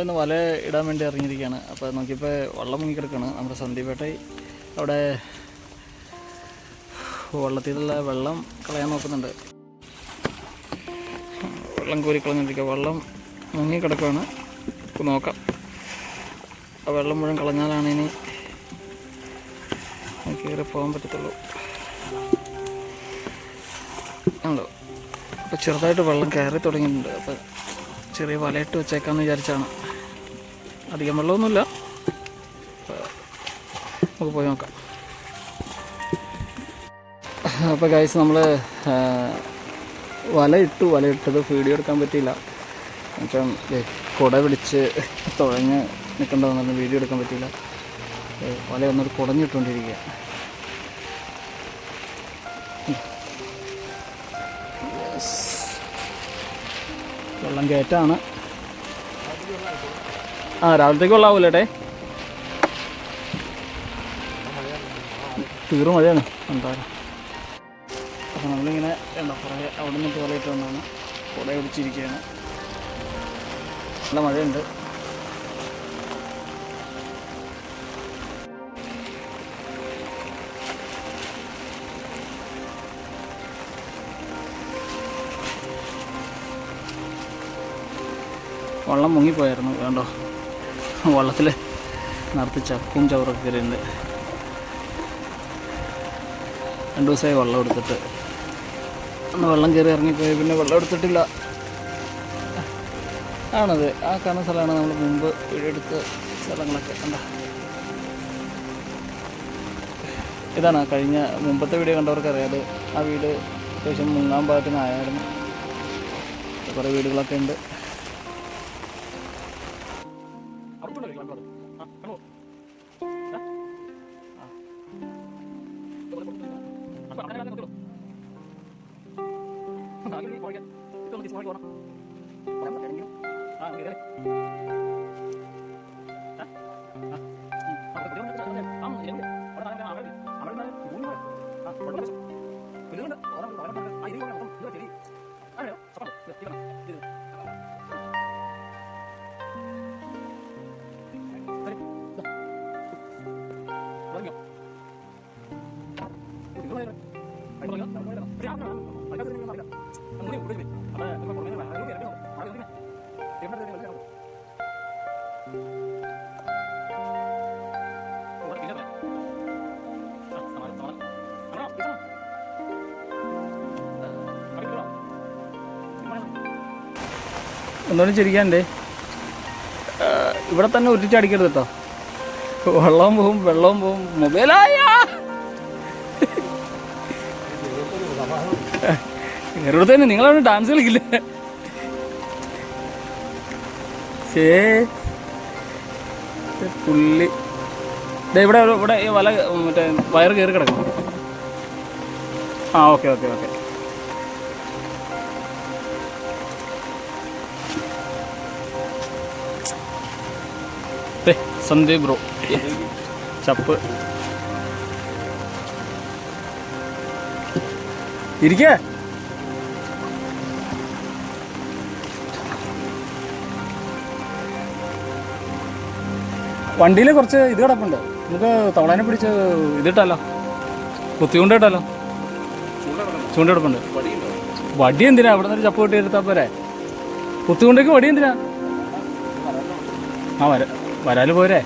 നമ്മളിന്ന് വല ഇടാൻ വേണ്ടി ഇറങ്ങിയിരിക്കുകയാണ്. അപ്പോൾ നോക്കിയപ്പോൾ വെള്ളം മുങ്ങിക്കിടക്കാണ് നമ്മുടെ സന്ദീപേട്ടൈ അവിടെ വള്ളത്തിലുള്ള വെള്ളം കളയാൻ നോക്കുന്നുണ്ട്. വെള്ളം കോരി കളഞ്ഞിരിക്കുക. വെള്ളം മുങ്ങിക്കിടക്കുകയാണ് ഇപ്പോൾ നോക്കാം. ആ വെള്ളം മുഴുവൻ കളഞ്ഞാലാണ് ഇനി കയറി പോകാൻ പറ്റത്തുള്ളൂ. ഉണ്ടോ അപ്പോൾ ചെറുതായിട്ട് വെള്ളം കയറി തുടങ്ങിയിട്ടുണ്ട്. അപ്പോൾ ചെറിയ വലയിട്ട് വെച്ചേക്കാമെന്ന് വിചാരിച്ചാണ്. അധികം വെള്ളമൊന്നുമില്ല. നമുക്ക് പോയി നോക്കാം. അപ്പോൾ ഗൈസ് നമ്മൾ വല ഇട്ടു വല ഇട്ടത് വീഡിയോ എടുക്കാൻ പറ്റിയില്ല. എന്നുവെച്ചാൽ കുട പിടിച്ച് തുഴഞ്ഞ് നിൽക്കേണ്ടതെന്നു വീഡിയോ എടുക്കാൻ പറ്റിയില്ല. വല ഒന്നൊരു കുടഞ്ഞിട്ടുകൊണ്ടിരിക്കുക. വെള്ളം കയറ്റാണ് ആ രാവിലത്തേക്ക് വെള്ളമാവൂലേട്ടെ തീർന്നു മഴയാണ് എന്തായാലും. നമ്മളിങ്ങനെ എന്താ കുറേ അവിടെ നിന്ന് പോലെയിട്ട് വന്നാണ്. കുറേ പിടിച്ചിരിക്കുകയാണ്. നല്ല മഴയുണ്ട്. വെള്ളം മുങ്ങിപ്പോയായിരുന്നു വേണ്ടോ? വള്ളത്തിൽ നിറച്ച് ചക്കും ചവറൊക്കെ കയറിയുണ്ട് രണ്ട് ദിവസമായി വെള്ളം എടുത്തിട്ട്. അന്ന് വെള്ളം കയറി ഇറങ്ങിപ്പോയി പിന്നെ വെള്ളം എടുത്തിട്ടില്ല. ആണത്. ആ കാണുന്ന സ്ഥലമാണ് നമ്മൾ മുമ്പ് വീടെടുത്ത സ്ഥലങ്ങളൊക്കെ. കണ്ട? ഇതാണ് കഴിഞ്ഞ മുമ്പത്തെ വീഡിയോ കണ്ടവർക്ക് അറിയാതെ ആ വീട് അത്യാവശ്യം മുങ്ങാൻ പാകത്തിനായിരുന്നു കുറേ വീടുകളൊക്കെ ഉണ്ട്. ആ ഇത് ആ ഇത് ആ ഇത്. ഒന്നുകൂടി ചിരിക്കാണ്ടേ ഇവിടെ തന്നെ ഉരുച്ചടിക്കരുത് കേട്ടോ. വെള്ളവും പോവും വെള്ളവും പോവും. മൊബൈലായ! ഇവിടെ തന്നെ നിങ്ങളവിടെ ഡാൻസ് കളിക്കില്ലേ? ശേ പുള്ളി. ഇവിടെ ഇവിടെ വല മറ്റേ വയറ് കയറി കിടക്കും ആ okay okay okay. Sandeep bro. ചപ്പ്. ഇരിക്കേ? വണ്ടിയിൽ കുറച്ച് ഇത് കിടപ്പുണ്ട്. നമുക്ക് തവളനെ പിടിച്ച് ഇതിട്ടല്ലോ കുത്തികൊണ്ട് ഇട്ടല്ലോ ചൂണ്ട കിടപ്പുണ്ട് വടി എന്തിനാ? അവിടെ നിന്ന് ചപ്പ് കെട്ടി എടുത്താൽ പോരെ? കുത്തുകൊണ്ടേക്ക് വടി എന്തിനാ? ആ വര വരാൽ പോരെ?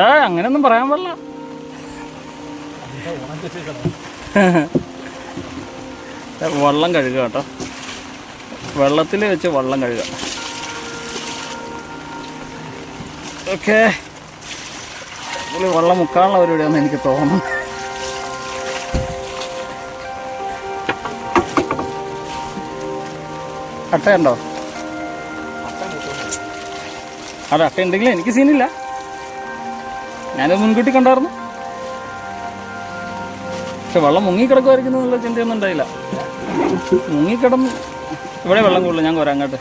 ഏ അങ്ങനെയൊന്നും പറയാൻ പാടില്ല. വെള്ളം കഴുകുക കേട്ടോ. വെള്ളത്തിൽ വെച്ച് വെള്ളം കഴുകാം. ഓക്കെ. വെള്ളം മുക്കാനുള്ള പരിപാടിയാണെന്ന് എനിക്ക് തോന്നുന്നു. അട്ടയുണ്ടോ അത് അട്ട ഉണ്ടെങ്കിലും എനിക്ക് സീനില്ല. ഞാനത് മുൻകൂട്ടി കണ്ടായിരുന്നു. പക്ഷെ വെള്ളം മുങ്ങിക്കിടക്കുമായിരിക്കും എന്നുള്ള ചിന്തയൊന്നും ഉണ്ടായില്ല. മുങ്ങിക്കിടന്ന് ഇവിടെ വെള്ളം കൂടുതൽ ഞാൻ വരാം അങ്ങോട്ട്.